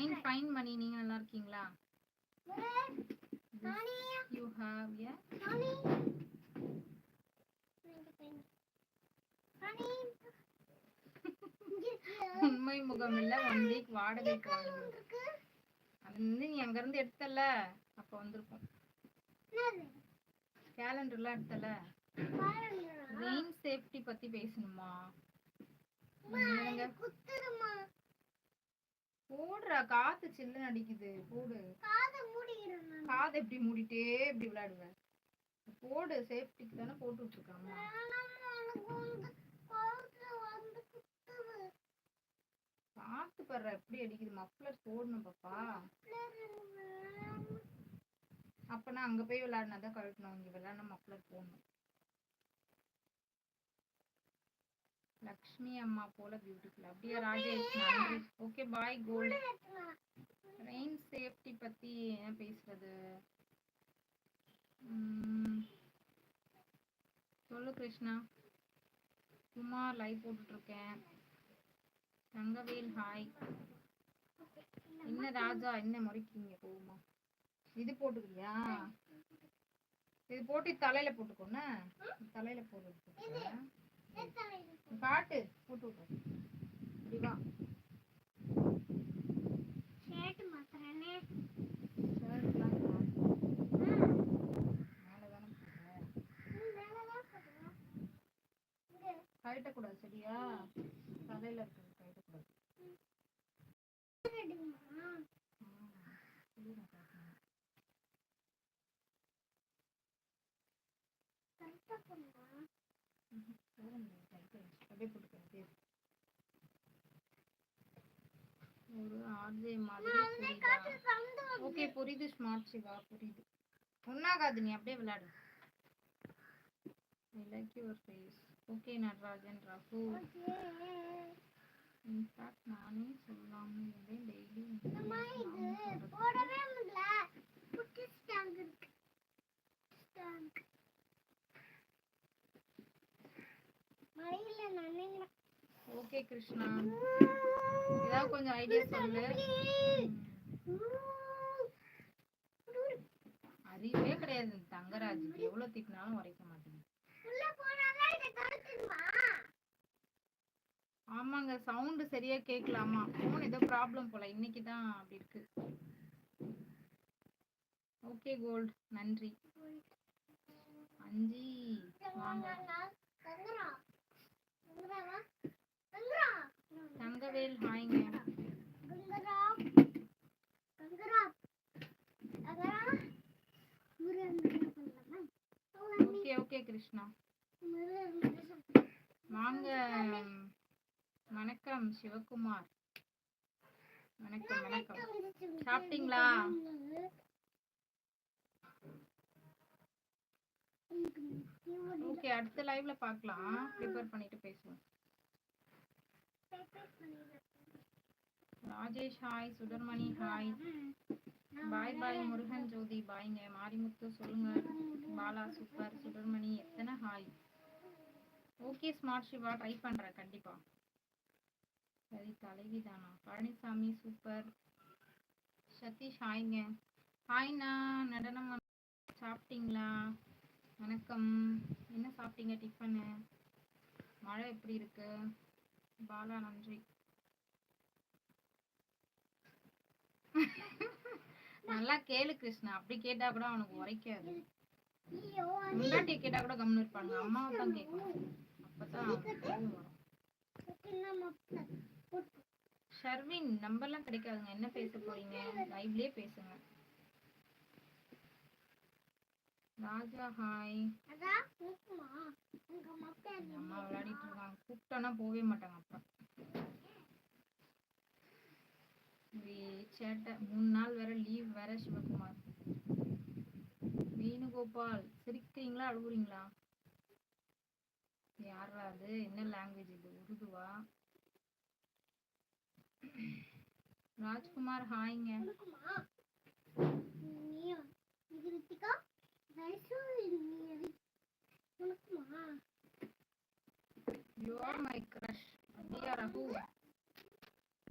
Fine fine மணி. நீங்க நல்லா இருக்கீங்களா? யூ ஹாவ் எ உண்மை முகம் இல்ல. ஒன் வீக் வாடகைக்கு அது வந்து நீ அங்க இருந்து எடுத்தல. அப்ப வந்திருக்கும். கேலண்டர்லாம் எடுத்தல. ரெயின் சேஃப்டி பத்தி பேசணுமா? போடுறா காத்து சில்லுன்னு அடிக்குது. போடு. காதை எப்படி மூடிட்டே இப்படி விளையாடுவ. போடு சேஃப்டிக்கு தானே போட்டு விட்டுருக்காமா காத்து படுற எப்படி அடிக்குது. மஃப்ளர் போடணும் பாப்பா. அப்பனா அங்க போய் விளையாடினாதான் கழட்டணும். இங்க விளையாடின மஃப்ளர் போடணும். லக்ஷ்மி அம்மா போல பியூட்டிஃபுல் அப்படியே ராஜேஷ் நன்றி. Okay bye cold rain safety பத்தி என்ன பேசுறது? உம், சொல்லு கிருஷ்ணா. குமார் லைவ் போட்டுட்டு இருக்கேன் தங்கவேல் ஹாய் என்ன ராஜா என்ன முறைக்கிறீங்க போகுமா? இது போட்டுக்கிறியா? இது போட்டு தலையில போட்டுக்கோண்ணே தலையில போட்டு காட்டு போட்டு விட்டு இப்படி வா. ஷர்ட்லாம் மேலதானே போடுற. கழட்டக்கூடாது சரியா? தலையில இருக்கிறது கழட்டக்கூடாது. சொல்லுங்க ஒரு ஆர்ஜே மாதிரி ஓகே புரியுது ஸ்மார்ட் சிவா புரியுது. ஒன்னாகாது நீ அப்படியே விளையாடு. I like your face okay Natarajan Raghu. In fact நானே சொல்லாமல் இருந்தேன். Daily okay Krishna. ஏதாவது கொஞ்சம் ஐடியா சொல்லு. அறிவே கிடையாது. இந்த தங்கராஜுக்கு எவ்வளவு திட்டினாலும் உரைக்க மாட்டேங்குது ஆமாங்க சவுண்ட் சரியா கேட்கலாமா? ஃபோன் ஏதோ ப்ராப்ளம் போல. இன்னைக்கு தான் அப்படி இருக்கு. ஓகே கோல்ட் நன்றி. அஞ்சி. வாங்க. தங்கவேல் ஹாய்ங்க ஓகே ஓகே கிருஷ்ணா வாங்க வணக்கம் சிவகுமார். வணக்கம் வணக்கம். சாப்பிட்டீங்களா? ஓகே அடுத்த லைவ்ல பார்க்கலாம். ப்ரிப்பேர் பண்ணிட்டு Rajesh hi Sudarmani hi. Bye bye Murugan Jothi பாய்ங்க. மாரிமுத்து சொல்லுங்க. பாலா சூப்பர். சுடர்மணி எத்தனை hi? Okay smart Siva try பண்றேன் கண்டிப்பா. சரி தலைவிதானா? பழனிசாமி சூப்பர். சதீஷ் ஹாய்ங்க. ஹாய்ண்ணா நடனம் சாப்பிட்டீங்களா? வணக்கம். என்ன சாப்பிட்டீங்க டிஃபனு? மழை எப்படி இருக்கு? பாலா நன்றி. நல்லா கேளு கிருஷ்ணா. அப்படி கேட்டா கூட அவனுக்கு உரைக்காது. முன்னாடி கேட்டா கூட கம்னு இருப்பாங்க. அம்மாவை தான் கேட்கணும் அப்பதான் வரும். ஷர்வின் நம்பர்லாம் கிடைக்காதுங்க. என்ன பேச போறீங்க? லைவ்லயே பேசுங்க. ராஜா ஹாய். அம்மா விளையாடிட்டு இருக்காங்க. கூப்பிட்டோன்னா போகவே மாட்டாங்க அப்பா. ஒரே சேட்டை. மூணு நாள் வேற லீவ் வேற சிவகுமார். வேணுகோபால் சிரிக்கிறீங்களா அழுகுறீங்களா? யாரா அது? என்ன லாங்குவேஜ் இது? உருதுவா? ராஜ்குமார் ஹாய்ங்க. யூ ஆர் மை கிரஷ் அப்படியா ரகு?